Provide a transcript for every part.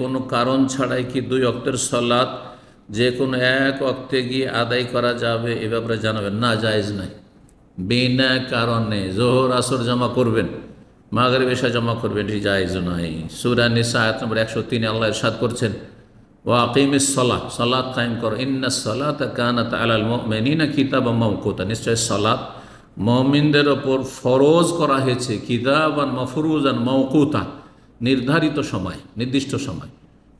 কোনো কারণ ছাড়াই কি দুই অক্তের সলাৎ যে কোনো এক অক্তে গিয়ে আদায় করা যাবে এ ব্যাপারে জানাবেন। না, জায়েজ নাই। বিনা কারণে জোহর, আসর জমা করবেন মাগরে বেশা জমা করবেন, এটি জায়েজ নয় সুরা নিসা আয়াত নম্বর একশো তিনে আল্লাহ ইরশাদ করছেন ও আকিমিস সলাহ সলাৎ কায়েম করো। ইন্না সলাত কানাত আলাল মুমিনিনা কিতাব মওকুতা। নিশ্চয় সলাৎ মমিনদের ওপর ফরজ করা হয়েছে, কিতাবান মফরুজান মৌকুতা নির্ধারিত সময় নির্দিষ্ট সময়।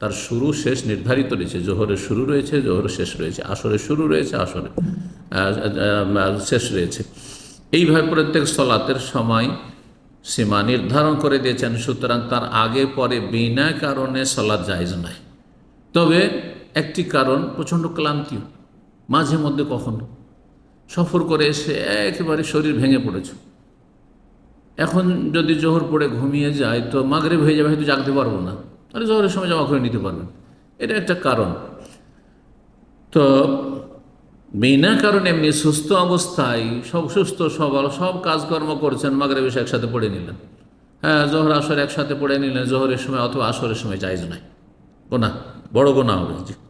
তার শুরু শেষ নির্ধারিত রয়েছে। জোহরের শুরু রয়েছে জোহরের শেষ রয়েছে আসরের শুরু রয়েছে আহ, শেষ রয়েছে। এইভাবে প্রত্যেক সলাতের সময় সীমা নির্ধারণ করে দিয়েছেন। সুতরাং তার আগে পরে বিনা কারণে সলাৎ জায়জ নয়। তবে একটি কারণ প্রচণ্ড ক্লান্তিও মাঝে মধ্যে কখনো। সফর করে এসে একেবারে শরীর ভেঙে পড়েছে। এখন যদি জোহর পড়ে ঘুমিয়ে যায়, তো মাগরেব হয়ে যাবে, হয়তো জাগতে পারব না। তাহলে জোহরের সময় জমা করে নিতে পারবেন। এটা একটা কারণ। তো বিনা কারণে এমনি সুস্থ অবস্থায় সব সুস্থ সবল সব কাজকর্ম করছেন মাগরে বেশি একসাথে পড়ে নিলেন। হ্যাঁ জোহর, আসর একসাথে পড়ে নিলেন, জোহরের সময় অথবা আসরের সময় চাইজ নাই। গোনা বড় গোনা হবে।